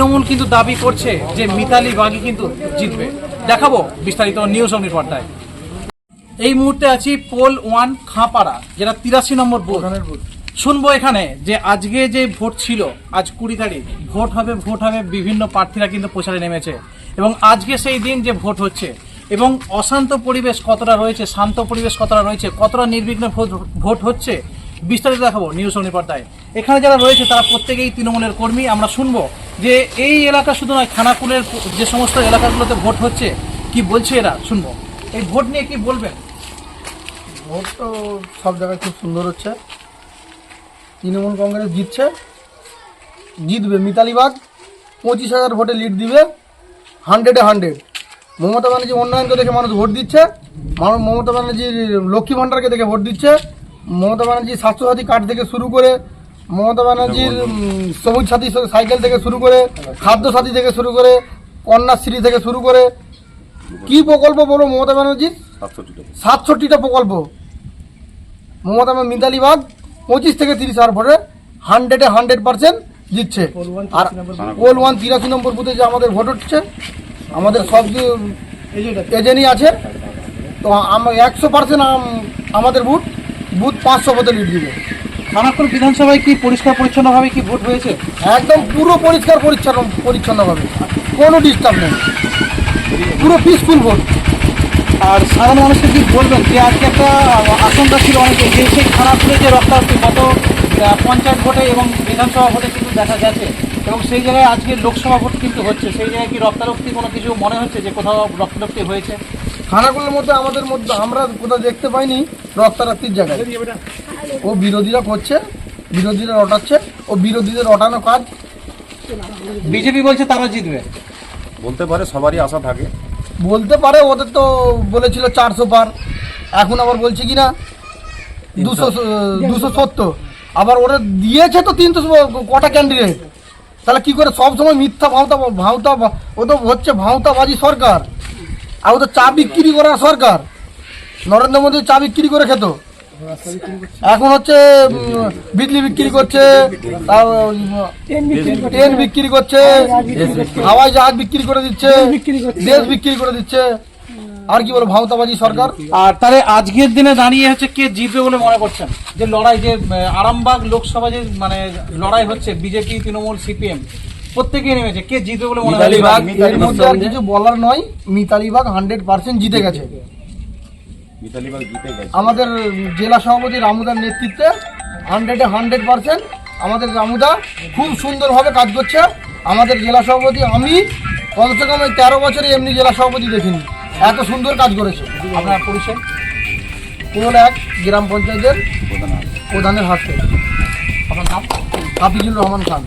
তৃণমূল কিন্তু দাবি করছে যে মিতালি বাগি কিন্তু জিতবে। দেখাবো বিস্তারিত নিউজ অগ্নি পর্দায়। এই মুহূর্তে আছি পোল ওয়ান খাঁপাড়া যেটা তিরাশি নম্বর বুথ। শুনব এখানে যে আজকে যে ভোট ছিল আজ কুড়ি তারিখ ভোট হবে ভোট হবে বিভিন্ন প্রার্থীরা কিন্তু প্রচারে নেমেছে। এবং আজকে সেই দিন যে ভোট হচ্ছে এবং অশান্ত পরিবেশ কতটা রয়েছে শান্ত পরিবেশ কতটা রয়েছে কতটা নির্বিঘ্নে ভোট ভোট হচ্ছে বিস্তারিত দেখাবো নিউজ অনিপর্দায় এখানে যারা রয়েছে, তারা প্রত্যেকেই তৃণমূলের কর্মী। আমরা শুনব যে এই এলাকা শুধু নয়, খানাকুলের যে সমস্ত এলাকাগুলোতে ভোট হচ্ছে, কি বলছে এরা? শুনব। এই ভোট নিয়ে কি বলবেন? ভোট তো সব জায়গায় খুব সুন্দর হচ্ছে। তৃণমূল কংগ্রেস জিতছে, জিতবে মিতালি বাগ পঁচিশ হাজার ভোটে লিড দিবে হান্ড্রেডে হান্ড্রেড মমতা ব্যানার্জি উন্নয়নকে দেখে মানুষ ভোট দিচ্ছে। মমতা ব্যানার্জির লক্ষ্মী ভাণ্ডারকে দেখে ভোট দিচ্ছে। মমতা ব্যানার্জি স্বাস্থ্যসাথী কার্ড থেকে শুরু করে মমতা ব্যানার্জির সবুজ সাথী সাইকেল থেকে শুরু করে খাদ্য সাথী থেকে শুরু করে কন্যাশ্রী থেকে শুরু করে কি প্রকল্প বলো মমতা ব্যানার্জির? সাতষট্টিটা প্রকল্প। মমতা মিতালি বাগ পঁচিশ থেকে তিরিশ হাজার ভোটে হান্ড্রেডে হান্ড্রেড পার্সেন্ট জিতছে। আর পোল ওয়ান তিরাশি নম্বর বুথে যে আমাদের ভোট হচ্ছে আমাদের সব এজেন্টই আছে। তো একশো পার্সেন্ট আমাদের বুথ বুথ পাঁচশো ভোটে লিড দিবে। খানাকুল বিধানসভায় কি পরিষ্কার পরিচ্ছন্নভাবে কি ভোট হয়েছে? একদম পুরো পরিষ্কার পরিচ্ছন্ন পরিচ্ছন্নভাবে। কোনো ডিস্টার্ব নেই। পুরো পিসফুল ভোট। আর সাধারণ মানুষকে কি বলবেন যে আজকে একটা আশঙ্কা ছিল অনেকে যে সেই খানাকুলে যে রক্তারক্তি গত পঞ্চায়েত ভোটে এবং বিধানসভা ভোটে কিন্তু দেখা গেছে। এবং সেই জায়গায় আজকে লোকসভা ভোট কিন্তু হচ্ছে। সেই জায়গায় কি রক্তারক্তি কোনো কিছু মনে হচ্ছে যে কোথাও রক্তারক্তি হয়েছে? খানাগুলোর মধ্যে আমাদের মধ্যে আমরা কোথাও দেখতে পাইনি রক্তারক্তির জায়গায়। ও বিরোধীরা করছে বিরোধীরা রটাচ্ছে ও বিরোধীদের রটানো কাজ। বিজেপি বলছে তারা জিতবে। বলতে পারে সবারই আশা থাকে। বলতে পারে ওদের তো বলেছিল চারশো পার। এখন আবার বলছে কি না দুশো দুশো সত্তর। আবার ওরা দিয়েছে তো তিনশো কটা ক্যান্ডিডেট তাহলে কি করে? সব সময় মিথ্যা ভাওতা ভাওতা ও তো হচ্ছে ভাওতাবাজি সরকার। আর ও তো চা বিক্রি করার সরকার। নরেন্দ্র মোদী চা বিক্রি করে খেত। এখন হচ্ছে বিজলি বিক্রি করছে ট্রেন বিক্রি করছে। হাওয়াই জাহাজ বিক্রি করে দিচ্ছে দেশ বিক্রি করে দিচ্ছে। আর কি বলো ভাওতাবাজি সরকার। আর তাহলে আজকের দিনে দাঁড়িয়ে হচ্ছে কে জিতবে বলে মনে করছেন? যে লড়াই যে আরামবাগ লোকসভা যে মানে লড়াই হচ্ছে বিজেপি তৃণমূল সিপিএম প্রত্যেকেই নেমেছে। কে জিতবে বলে মনে হয়? এর মধ্যে আর কিছু বলার নয় মিতালি বাগ হান্ড্রেড পার্সেন্ট জিতে গেছে মিতালি বাগ জিতে গেছে আমাদের জেলা সভাপতি রামুদার নেতৃত্বে হান্ড্রেডে হান্ড্রেড পার্সেন্ট আমাদের রামুদা খুব সুন্দরভাবে কাজ করছে। আমাদের জেলা সভাপতি আমি কমসে কম এই তেরো বছরে এমনি জেলা সভাপতি দেখিনি। এত সুন্দর কাজ করেছে। আপনার পরিচয়? কোন এক গ্রাম পঞ্চায়েতের প্রধান প্রধানের হাত আপনার নাম? হাফিজুর রহমান খান।